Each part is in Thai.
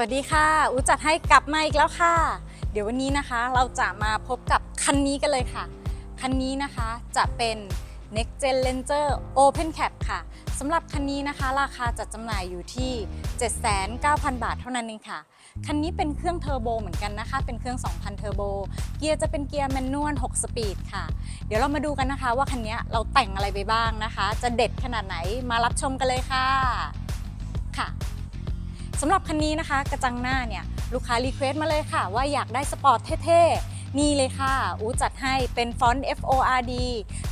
วัสดีค่ะอูจัดให้กลับมาอีกแล้วค่ะ เดี๋ยววันนี้นะคะเราจะมาพบกับคันนี้กันเลยค่ะ คันนี้นะคะจะเป็น Next Gen Ranger Open Cap ค่ะสำหรับคันนี้นะคะ ราคาจัดจำหน่ายอยู่ที่ 79,000 บาทเท่านั้นเองค่ะ คันนี้เป็นเครื่องเทอร์โบเหมือนกันนะคะ เป็นเครื่อง 2,000 เทอร์โบ เกียร์จะเป็นเกียร์แมนนวล 6 สปีดค่ะ เดี๋ยวเรามาดูกันนะคะ ว่าคันนี้เราแต่งอะไรไปบ้างนะคะ จะเด็ดขนาดไหนมารับชมกันเลยค่ะค่ะ สำหรับคันนี้นะคะ กระจังหน้าเนี่ยลูกค้ารีเควสต์มาเลยค่ะ ว่าอยากได้สปอร์ตเท่ๆ นี่เลยค่ะ อูจัดให้เป็นฟอนต์ FORD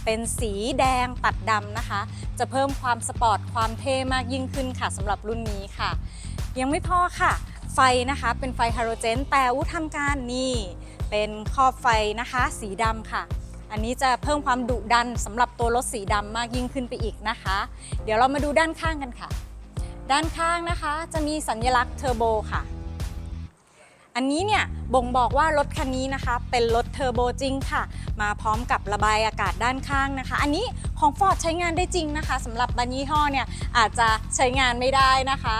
เป็นสีแดงตัดดำนะคะ จะเพิ่มความสปอร์ตความเท่มากยิ่งขึ้นค่ะสำหรับรุ่นนี้ค่ะ ยังไม่พอค่ะ ไฟนะคะเป็นไฟฮาโลเจน แต่อูทำการนี่ เป็นครอบไฟนะคะ สีดำค่ะอันนี้จะเพิ่มความดุดันสำหรับตัวรถสีดำมากยิ่งขึ้นไปอีกนะคะ เดี๋ยวเรามาดูด้านข้างกันค่ะ ด้านข้างนะคะจะมีสัญลักษณ์เทอร์โบค่ะ อันนี้เนี่ยบ่งบอกว่ารถคันนี้นะคะ เป็นรถเทอร์โบจริงค่ะ มาพร้อมกับระบายอากาศด้านข้างนะคะ อันนี้ของ Ford ใช้งานได้จริงนะคะสำหรับบางยี่ห้อเนี่ยอาจจะใช้งานไม่ได้นะคะ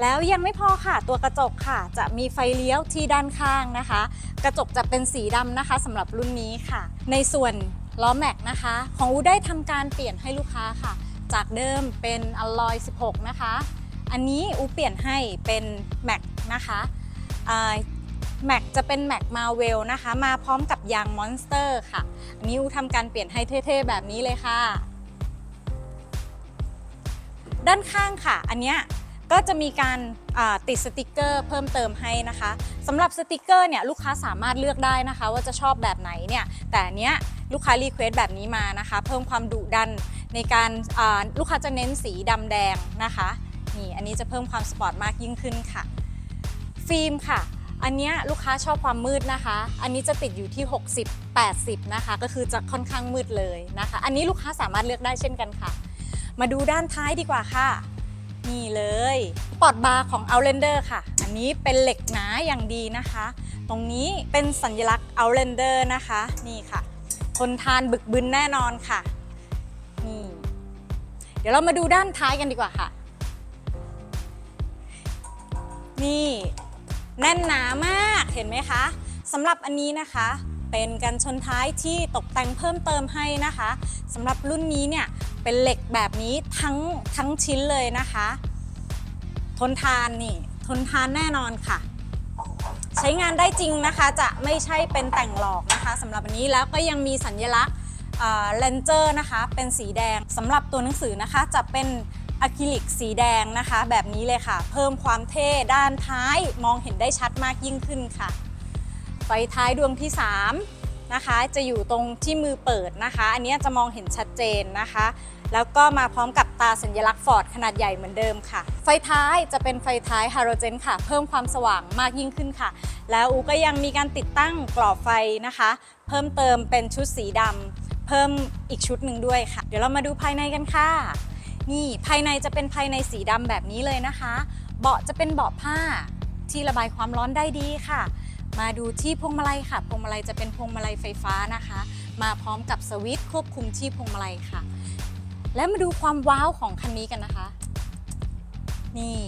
แล้วยังไม่พอค่ะตัวกระจกค่ะ จะมีไฟเลี้ยวที่ด้านข้างนะคะ กระจกจะเป็นสีดำนะคะสำหรับรุ่นนี้ค่ะ ในส่วนล้อแม็กนะคะ ของอูได้ทำการเปลี่ยนให้ลูกค้าค่ะ จากเดิมเป็นอลลอย 16 นะคะ อันนี้อูเปลี่ยนให้เป็นแม็กนะคะแม็กจะเป็นแม็กมาเวลนะคะ มาพร้อมกับยางมอนสเตอร์ค่ะ อันนี้อูทำการเปลี่ยนให้เท่ๆแบบนี้เลยค่ะ ด้านข้างค่ะ อันเนี้ยก็จะมีการติดสติกเกอร์เพิ่มเติมให้นะคะสำหรับสติกเกอร์เนี่ยลูกค้าสามารถเลือกได้นะคะ ว่าจะชอบแบบไหนเนี่ยแต่อันเนี้ยลูกค้ารีเควสแบบนี้มานะคะ เพิ่มความดุดันในการลูกค้าจะเน้นสีดำแดงนะคะ นี่อันนี้จะเพิ่มความสปอร์ตมากยิ่งขึ้นค่ะ ฟิล์มค่ะ อันนี้ลูกค้าชอบความมืดนะคะ อันนี้จะติดอยู่ที่ 60 80 นะคะ ก็คือจะค่อนข้างมืดเลยนะคะ อันนี้ลูกค้าสามารถเลือกได้เช่นกันค่ะ มาดูด้านท้ายดีกว่าค่ะ นี่เลยปอดบาร์ของ Outlander ค่ะ อันนี้เป็นเหล็กหนาอย่างดีนะคะ ตรงนี้เป็นสัญลักษณ์ Outlander นะคะ นี่ค่ะทนทานบึกบึนแน่นอนค่ะ นี่ เดี๋ยวเรามาดูด้านท้ายกันดีกว่าค่ะ นี่แน่นหนามากเห็นไหมคะสำหรับอันนี้นะคะ เป็นกันชนท้ายที่ตกแต่งเพิ่มเติมให้นะคะสำหรับรุ่นนี้เนี่ยเป็นเหล็กแบบนี้ทั้งทั้งชิ้นเลยนะคะ ทนทานนี่ ทนทานแน่นอนค่ะ ใช้งานได้จริงนะคะ จะไม่ใช่เป็นแต่งหลอกนะคะสำหรับอันนี้แล้วก็ยังมีสัญลักษณ์เลนเจอร์นะคะ เป็นสีแดงสำหรับตัวหนังสือนะคะจะเป็น อะคริลิกสีแดงนะคะ แบบนี้เลยค่ะ เพิ่มความเท่ด้านท้ายมองเห็นได้ชัดมากยิ่งขึ้นค่ะ ไฟท้ายดวงที่3นะคะ จะอยู่ตรงที่มือเปิดนะคะ อันนี้จะมองเห็นชัดเจนนะคะ แล้วก็มาพร้อมกับตาสัญลักษณ์ฟอร์ดขนาดใหญ่เหมือนเดิมค่ะ ไฟท้ายจะเป็นไฟท้ายฮาโลเจนค่ะ เพิ่มความสว่างมากยิ่งขึ้นค่ะ แล้วอูก็ยังมีการติดตั้งกรอบไฟนะคะ เพิ่มเติมเป็นชุดสีดำเพิ่มอีกชุดหนึ่งด้วยค่ะ เดี๋ยวเรามาดูภายในกันค่ะ นี่ภายในจะเป็นภายในสีดำแบบนี้เลยนะคะ เบาะจะเป็นเบาะผ้าที่ระบายความร้อนได้ดีค่ะ มาดูที่พวงมาลัยค่ะ พวงมาลัยจะเป็นพวงมาลัยไฟฟ้านะคะ มาพร้อมกับสวิตช์ควบคุมที่พวงมาลัยค่ะ และมาดูความว้าวของคันนี้กันนะคะ นี่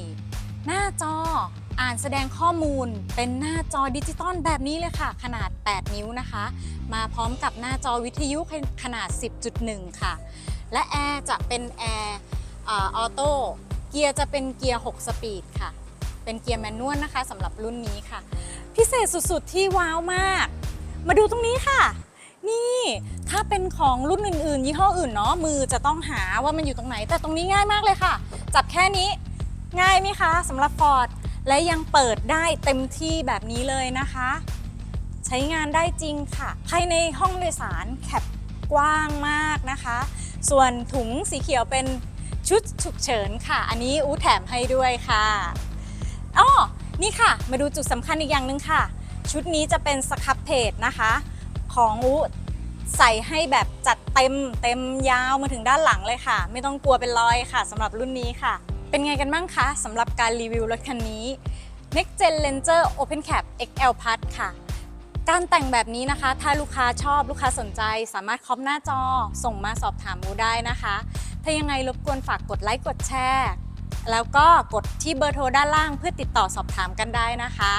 หน้าจออ่านแสดงข้อมูลเป็นหน้าจอดิจิตอลแบบนี้เลยค่ะ ขนาด 8 นิ้วนะคะ มาพร้อมกับหน้าจอวิทยุขนาด 10.1 ค่ะ และแอร์จะเป็นแอร์ออโต้เกียร์จะเป็นเกียร์ 6 สปีดค่ะ เป็นเกียร์แมนนวลนะคะสำหรับรุ่นนี้ค่ะ พิเศษสุดๆที่ว้าวมาก มาดูตรงนี้ค่ะ นี่ถ้าเป็นของรุ่นอื่นๆ ยี่ห้ออื่นเนาะมือจะต้องหาว่ามันอยู่ตรงไหน แต่ตรงนี้ง่ายมากเลยค่ะ จับแค่นี้ง่ายไหมคะสำหรับ Ford และยังเปิดได้เต็มที่แบบนี้เลยนะคะ ใช้งานได้จริงค่ะ ภายในห้องโดยสารแคบกว้างมากนะคะ ส่วนถุงสีเขียวเป็นชุดฉุกเฉินค่ะ อันนี้อู้แถมให้ด้วยค่ะอ้อนี่ค่ะ มาดูจุดสำคัญอีกอย่างหนึ่งค่ะ ชุดนี้จะเป็นสครับเพจนะคะ ของอู้ใส่ให้แบบจัดเต็มเต็มยาวมาถึงด้านหลังเลยค่ะ ไม่ต้องกลัวเป็นรอยค่ะสำหรับรุ่นนี้ค่ะ เป็นไงกันบ้างคะสำหรับการรีวิวรถคันนี้ Next Gen Ranger Open Cap XL Plus ค่ะ การแต่งแบบนี้นะคะ ถ้าลูกค้าชอบลูกค้าสนใจ สามารถคอมหน้าจอ ส่งมาสอบถามมูได้นะคะ ถ้ายังไงรบกวนฝากกดไลค์กดแชร์ แล้วก็กดที่เบอร์โทรด้านล่างเพื่อติดต่อสอบถามกันได้นะคะ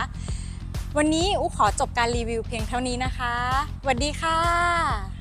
วันนี้อูขอจบการรีวิวเพียงเท่านี้นะคะสวัสดีค่ะ